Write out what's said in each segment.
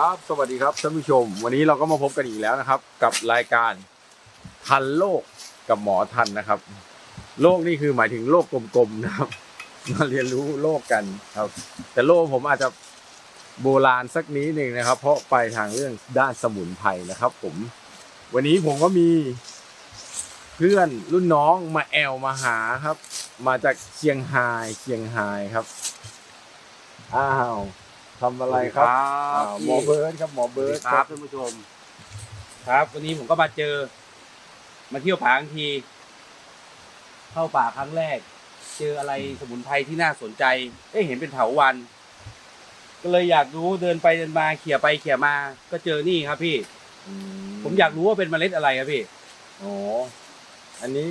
ครับ สวัสดีครับท่านผู้ชม วันนี้เราก็มาพบกันอีกแล้วนะครับ กับรายการทันโลกกับหมอทันนะครับ โลกนี่คือหมายถึงโลกกลมๆนะครับ มาเรียนรู้โลกกันครับ แต่โลกผมอาจจะโบราณสักนิดหนึ่งนะครับ เพราะไปทางเรื่องด้านสมุนไพรนะครับ ผม วันนี้ผมก็มีเพื่อนรุ่นน้องมาแอลมาหาครับ มาจากเชียงรายเชียงรายครับอ้าว ทำอะไรครับอ่าหมอเบิร์ดครับหมอเบิร์ดครับท่านผู้ชม ครับ วันนี้ผมก็มาเจอ มาเที่ยวป่าทั้งที เข้าป่าครั้งแรก เจออะไรสมุนไพรที่น่าสนใจ เอ้เห็นเป็นเถาวัน ก็เลยอยากรู้เดินไปเดินมาเขี่ยไปเขี่ยมา ก็เจอนี่ครับพี่อืผมอยากรู้ว่าเป็นเมล็ดอะไรครับพี่อ๋ออันนี้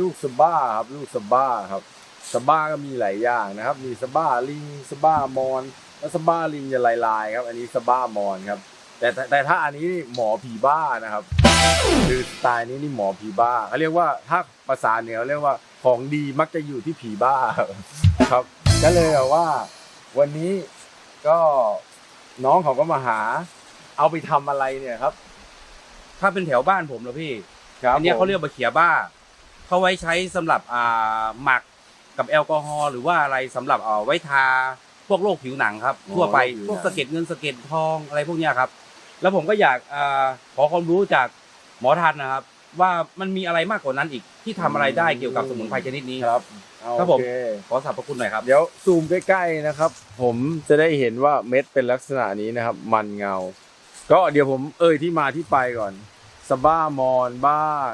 ลูกสบ้าครับ ลูกสบ้าครับสบ้าก็มีหลายอย่างนะครับ มีสบ้าลิงสบ้ามอน แล้วสบ้าลิงจะลายๆครับ อันนี้สบ้ามอนครับ แต่แต่แต่ถ้าอันนี้นี่หมอผีบ้านะครับ คือสไตล์นี้นี่หมอผีบ้าเขาเรียกว่าถ้าภาษาเหนือเรียกว่าของดีมักจะอยู่ที่ผีบ้าครับ ก็เลยแบบว่า วันนี้ก็น้องเขาก็มาหา เอาไปทำอะไรเนี่ยครับ ถ้าเป็นแถวบ้านผมเหรอพี่ครับอันเนี้ยผมเขาเรียกบะเขียบ้าเขาไว้ใช้สำหรับอ่าหมักกับแอลกอฮอล์หรือว่าอะไรสำหรับเอาไว้ทา พวกโรคผิวหนังครับทั่วไปพวกสะเก็ดเงินสะเก็ดทองอะไรพวกเนี้ยครับ แล้วผมก็อยากอาขอความรู้จากหมอทันนะครับ ว่ามันมีอะไรมากกว่านั้นอีกที่ทำอะไรได้เกี่ยวกับสมุนไพรชนิดนี้ครับเอาครับผม โอเคขอสรรพคุณหน่อยครับ เดี๋ยวซูมใกล้ๆนะครับ ผมจะได้เห็นว่าเม็ดเป็นลักษณะนี้นะครับ มันเงา ก็เดี๋ยวผมเอ่ยที่มาที่ไปก่อนสบ้ามอนบ้าง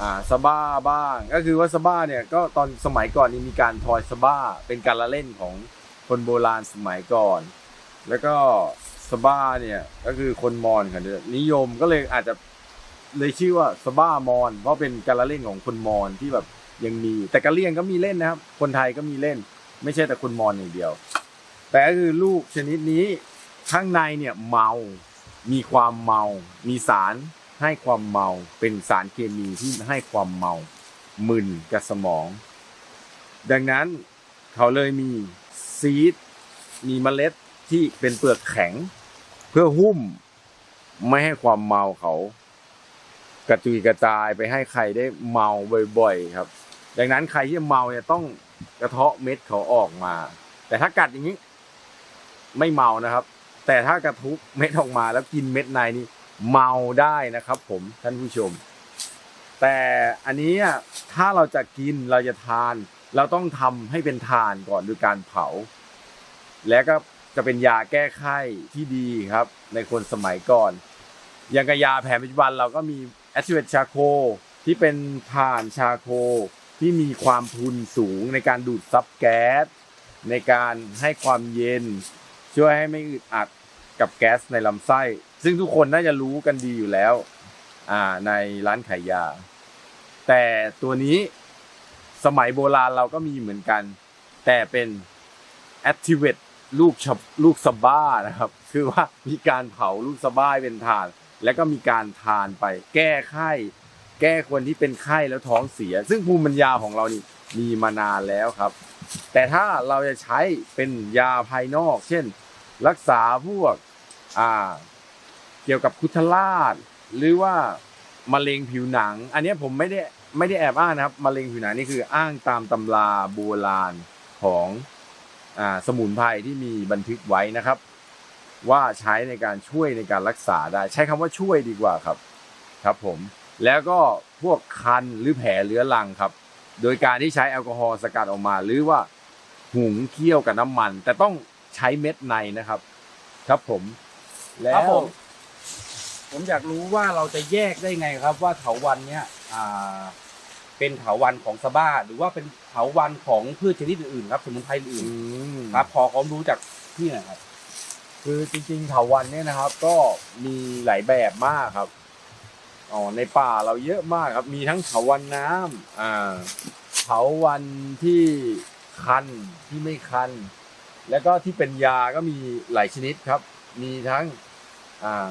อ่าสบ้าบ้าง ก็คือว่าสบ้าเนี่ยก็ตอนสมัยก่อนนี่มีการทอยสบ้าเป็นการละเล่นของ คนโบราณสมัยก่อน แล้วก็สบ้าเนี่ยก็คือคนมอญเขาเนี่นิยมก็เลยอาจจะเลยชื่อว่าสบ้ามอนเพราะเป็นการละเล่นของคนมอญที่แบบยังมี แต่กะเลียงก็มีเล่นนะครับ คนไทยก็มีเล่น ไม่ใช่แต่คนมอญอย่างเดียว แต่ก็คือลูกชนิดนี้ข้างในเนี่ยเมา มีความเมา มีสารให้ความเมา เป็นสารเคมีที่ให้ความเมา มึนกับสมอง ดังนั้นเขาเลยมี ซีด มีเมล็ดที่เป็นเปลือกแข็ง เพื่อหุ้มไม่ให้ความเมาเขา กระจุยกระจายไปให้ใครได้เมาบ่อยๆครับ ดังนั้นใครที่เมาเนี่ยต้องกระเทาะเม็ดเขาออกมา แต่ถ้ากัดอย่างนี้ ไม่เมานะครับ แต่ถ้ากระทุกเม็ดออกมาแล้วกินเม็ดในนี่เมาได้นะครับ ผมท่านผู้ชม แต่อันนี้ถ้าเราจะกินเราจะทาน เราต้องทำให้เป็นทานก่อนด้วยการเผา และก็จะเป็นยาแก้ไข้ที่ดีครับ ในคนสมัยก่อนอย่างกับยาแผนปัจจุบันเราก็มีแอ t ิเวตชาโคที่เป็นถ่านชาโคที่มีความทุนสูงในการดูดซับแก๊ส ในการให้ความเย็น ช่วยให้ไม่อึดอัดกับแก๊สในลำไส้ ซึ่งทุกคนน่าจะรู้กันดีอยู่แล้วในร้านขายยา แต่ตัวนี้ สมัยโบราณเราก็มีเหมือนกัน แต่เป็น activate ลูกชบลูกสะบ้านะครับ คือว่ามีการเผาลูกสะบ้าเป็นถ่าน แล้วก็มีการทานไป แก้ไข้ แก้คนที่เป็นไข้แล้วท้องเสีย ซึ่งภูมิปัญญาของเรานี่มีมานานแล้วครับ แต่ถ้าเราจะใช้เป็นยาภายนอก เช่น รักษาพวกอ่าเกี่ยวกับคุทราชหรือว่า มะเร็งผิวหนัง อันนี้ผมไม่ได้ไม่ได้แอบอ้างนะครับมะเร็งผิวหนังนี่คืออ้างตามตำราโบราณของอ่าสมุนไพรที่มีบันทึกไว้นะครับ ว่าใช้ในการช่วยในการรักษาได้ ใช้คำว่าช่วยดีกว่าครับ ครับผมแล้วก็พวกคันหรือแผลเรื้อรังครับ โดยการที่ใช้แอลกอฮอล์สกัดออกมา หรือว่าหุงเคี่ยวกับน้ำมัน แต่ต้องใช้เม็ดในนะครับ ครับผม แล้ว ผมผมอยากรู้ว่าเราจะแยกได้ไงครับ ว่าเถาวันเนี้ยอ่าเป็นเถาวันของสบ้า หรือว่าเป็นเถาวันของพืชชนิดอื่นๆครับสมุนไพรอื่อืนมๆครับขอความรู้จากพี่หน่อยครับ คือจริงๆเถาวันเนี่ยนะครับ ก็มีหลายแบบมากครับอ๋อในป่าเราเยอะมากครับ มีทั้งเถาวันน้ำอ่าเถาวันที่คันที่ไม่คัน แล้วก็ที่เป็นยาก็มีหลายชนิดครับ มีทั้งอ่า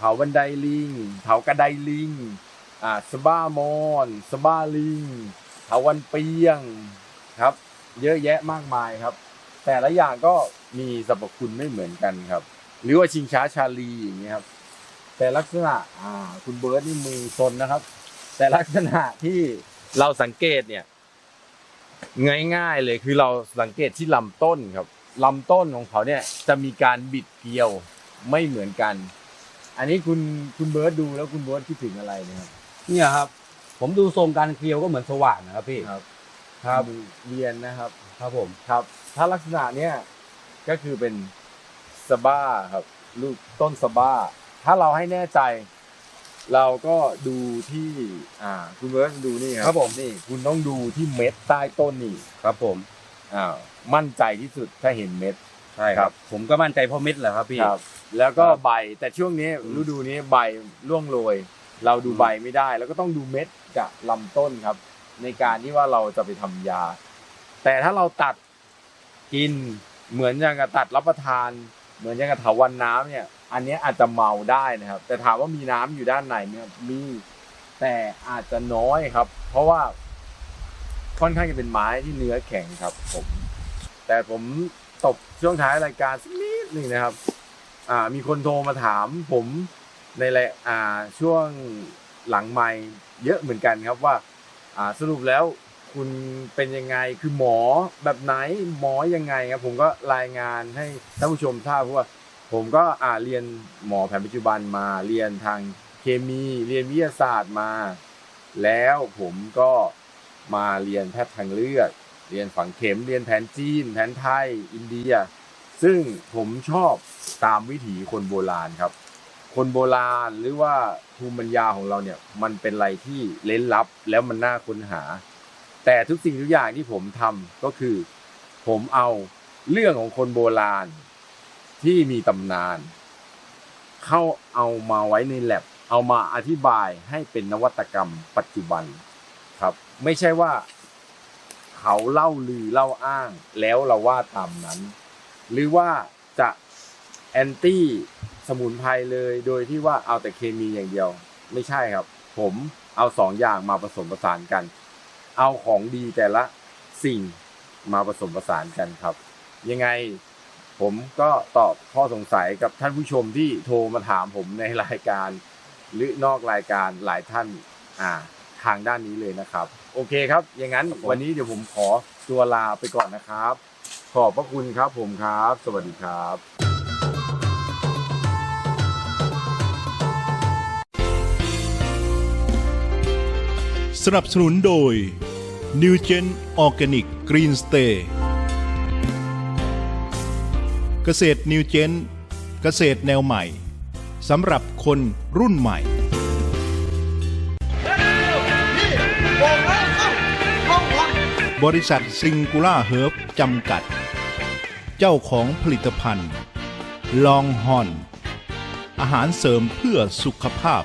เถาบันไดลิง เถากระไดลิง อ่าสบ้ามอนสบ้าลิง เถาวันเปียงครับ เยอะแยะมากมายครับ แต่ละอย่างก็มีสรรพคุณไม่เหมือนกันครับ หรือว่าชิงช้าชาลีอย่างเงี้ยครับ แต่ลักษณะอ่าคุณเบิร์ดนี่มือซนนะครับ แต่ลักษณะที่เราสังเกตเนี่ยง่ายๆเลยคือเราสังเกตที่ลำต้นครับลำต้นของเขาเนี่ยจะมีการบิดเกลียวไม่เหมือนกัน อันนี้คุณคุณเบิร์ดดูแล้วคุณเบิร์ดคิดถึงอะไรนะครับเนี่ยครับ ผมดูทรงการเคลียวก็เหมือนสว่านนะครับพี่ครับครับเรียนนะครับ ครับผมครับ ถ้าลักษณะเนี้ยก็คือเป็นสบ้าครับ ลูกต้นสบ้า ถ้าเราให้แน่ใจ เราก็ดูที่ อ่า คุณเบิร์ดดูนี่ครับครับผมนี่คุณต้องดูที่เม็ดใต้ต้นนี่ครับผมอ่ามั่นใจที่สุดถ้าเห็นเม็ด ใช่ครับ ผมก็มั่นใจเพราะเม็ดแหละครับพี่ ครับ แล้วก็ครับใบแต่ช่วงนี้อืมฤดูนี้ใบร่วงโรย เราดูอืมใบไม่ได้ แล้วก็ต้องดูเม็ดกับลำต้นครับ ในการที่ว่าเราจะไปทำยา แต่ถ้าเราตัดกินเหมือนอย่างกับตัดรับประทาน เหมือนอย่างกับเถาวันน้ำเนี่ย อันเนี้ยอาจจะเมาได้นะครับ แต่ถามว่ามีน้ำอยู่ด้านในเนี่ยมี แต่อาจจะน้อยครับ เพราะว่าค่อนข้างจะเป็นไม้ที่เนื้อแข็งครับ ผม แต่ผม ตบช่วงท้ายรายการสักนิดหนึ่งนะครับ อ่ามีคนโทรมาถามผมในรายอ่าช่วงหลังไม่เยอะเหมือนกันครับว่า อ่าสรุปแล้วคุณเป็นยังไงคือหมอแบบไหนหมอยังไงครับผมก็รายงานให้ท่านผู้ชมทราบเพราะว่า ผมก็อ่าเรียนหมอแผนปัจจุบันมาเรียนทางเคมีเรียนวิทยาศาสตร์มา แล้วผมก็มาเรียนแพทย์ทางเลือก เรียนฝังเข็มเรียนแผนจีน แผนไทย อินเดีย ซึ่งผมชอบตามวิถีคนโบราณครับ คนโบราณหรือว่าภูมิปัญญาของเราเนี่ยมันเป็นอะไรที่เล้นลับแล้วมันน่าค้นหา แต่ทุกสิ่งทุกอย่างที่ผมทำก็คือ ผมเอาเรื่องของคนโบราณที่มีตำนาน เข้าเอามาไว้ในแลบเอามาอธิบายให้เป็นนวัตกรรมปัจจุบันครับ ไม่ใช่ว่า เขาเล่าลือเล่าอ้าง แล้วเราว่าตามนั้น หรือว่าจะแอนตี้สมุนไพรเลยโดยที่ว่าเอาแต่เคมีอย่างเดียว ไม่ใช่ครับ ผมเอาสองอย่างมาผสมผสานกัน เอาของดีแต่ละสิ่งมาผสมผสานกันครับ ยังไงผมก็ตอบข้อสงสัยกับท่านผู้ชมที่โทรมาถามผมในรายการ หรือนอกรายการหลายท่าน อ่า ทางด้านนี้เลยนะครับ โอเคครับ อย่างนั้นวันนี้เดี๋ยวผมขอตัวลาไปก่อนนะครับ ขอบพระคุณครับผมครับ สวัสดีครับสนับสนุนโดย New Gen Organic Green Stay เกษตร New Gen เกษตรแนวใหม่สำหรับคนรุ่นใหม่ บริษัทซิงคูล่าเฮิร์บจำกัด เจ้าของผลิตภัณฑ์ ลองฮอน อาหารเสริมเพื่อสุขภาพ